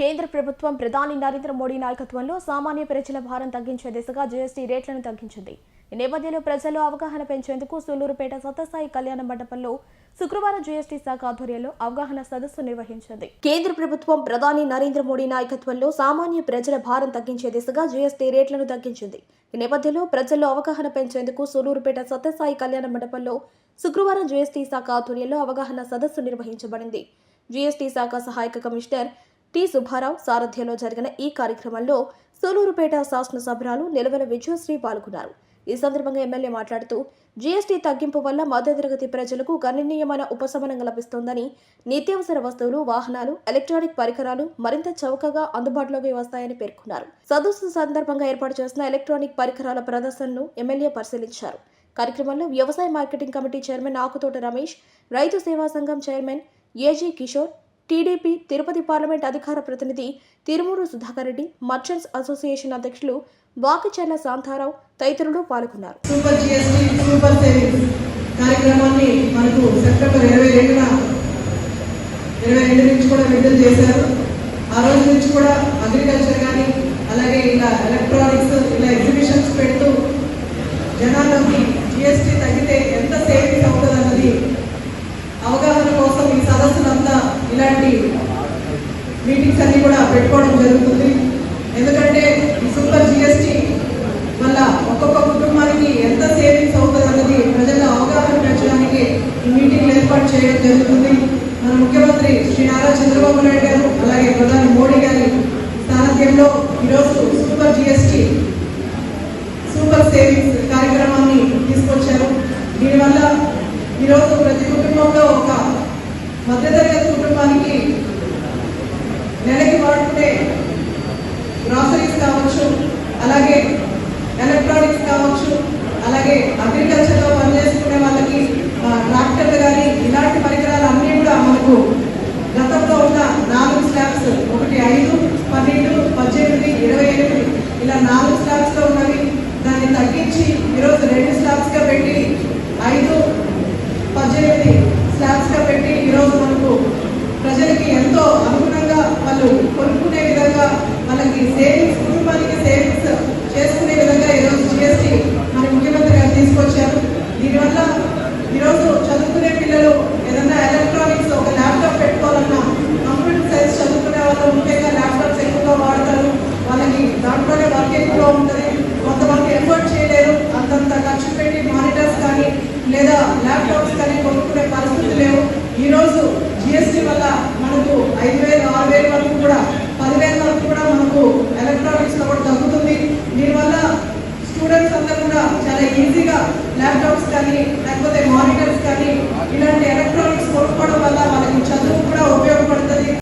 కేంద్ర ప్రభుత్వం ప్రధాని నరేంద్ర మోడీ నాయకత్వంలో సామాన్య ప్రజల భారం తగ్గించే దిశగా జీఎస్టీ రేట్లను తగ్గించింది. ఈ నేపథ్యంలో ప్రజల్లో అవగాహన పెంచేందుకు సూలూరుపేట సత్యసాయి కళ్యాణ మండపంలో శుక్రవారం జీఎస్టీ శాఖ ఆధ్వర్యంలో అవగాహన సదస్సు నిర్వహించింది. కేంద్ర ప్రభుత్వం ప్రధాని నరేంద్ర మోడీ నాయకత్వంలో సామాన్య ప్రజల భారం తగ్గించే దిశగా జీఎస్టీ రేట్లను తగ్గించింది. ఈ నేపథ్యంలో ప్రజల్లో అవగాహన పెంచేందుకు సూలూరుపేట సత్యసాయి కళ్యాణ మండపంలో శుక్రవారం జీఎస్టీ శాఖ ఆధ్వర్యంలో అవగాహన సదస్సు నిర్వహించబడింది. జీఎస్టీ శాఖ సహాయక కమిషనర్ టి సుబ్బారావు సారథ్యంలో జరిగిన ఈ కార్యక్రమంలో సూలూరుపేట శాసనసభ్యురాలు నిలవెల విజయశ్రీ పాల్గొన్నారు. ఈ సందర్భంగా ఎమ్మెల్యే మాట్లాడుతూ జీఎస్టీ తగ్గింపు వల్ల మధ్యతరగతి ప్రజలకు గణనీయమైన ఉపశమనం లభిస్తోందని నిత్యావసర వస్తువులు వాహనాలు ఎలక్ట్రానిక్ పరికరాలు మరింత చౌకగా అందుబాటులోకి వస్తాయని పేర్కొన్నారు. సదస్సు సందర్భంగా ఏర్పాటు చేసిన ఎలక్ట్రానిక్ పరికరాల ప్రదర్శనను ఎమ్మెల్యే పరిశీలించారు. కార్యక్రమంలో వ్యవసాయ marketing committee chairman Akuthota Ramesh రైతు సేవా సంఘం chairman AG Kishore TDP Tirupati parliament అధికార ప్రతినిధి తిరుమూరు సుధాకర్ రెడ్డి మర్చెంట్స్ అసోసియేషన్ అధ్యక్షులు వాకిచెర్ల శాంతారావు తదితరులు పాల్గొన్నారు. సూపర్ జిఎస్టీ సూపర్ కార్యక్రమాన్ని మనకు సెప్టెంబర్ ఇరవై రెండున ఇరవై రెండు నుంచి కూడా విడుదల చేశారు. ఆ రోజు నుంచి కూడా అగ్రికల్చర్ కానీ అలాగే ఇలా ఎలక్ట్రానిక్స్ ఇలా ఎగ్జిబిషన్స్ పెడుతూ జనాల్లోకి జిఎస్టీ తగ్గితే ఎంత సేఫ్ అవుతుంది అన్నది అవగాహన కోసం ఈ సదస్సులంతా ఇలాంటి మీటింగ్స్ అన్ని కూడా పెట్టుకోవడం జరుగుతుంది. ఎందుకంటే ఈ సూపర్ జిఎస్టీ వల్ల ఒక్కొక్క కుటుంబానికి ఎంత సేవింగ్స్ అవుతుంది అన్నది ప్రజల అవగాహన పెంచడానికి ఈ మీటింగ్లు ఏర్పాటు చేయడం జరుగుతుంది. మన ముఖ్యమంత్రి శ్రీ నారా చంద్రబాబు నాయుడు గారు అలాగే ప్రధాని మోడీ గారి సారథ్యంలో ఈరోజు సూపర్ జిఎస్టీ సూపర్ సేవింగ్స్ కార్యక్రమాన్ని తీసుకొచ్చారు. దీనివల్ల ఈరోజు ప్రతి కుటుంబంలో ఒక మధ్యతరగతి కుటుంబానికి నెలకి వాడుకునే గ్రాసరీస్ కావచ్చు అలాగే ఎలక్ట్రానిక్స్ కావచ్చు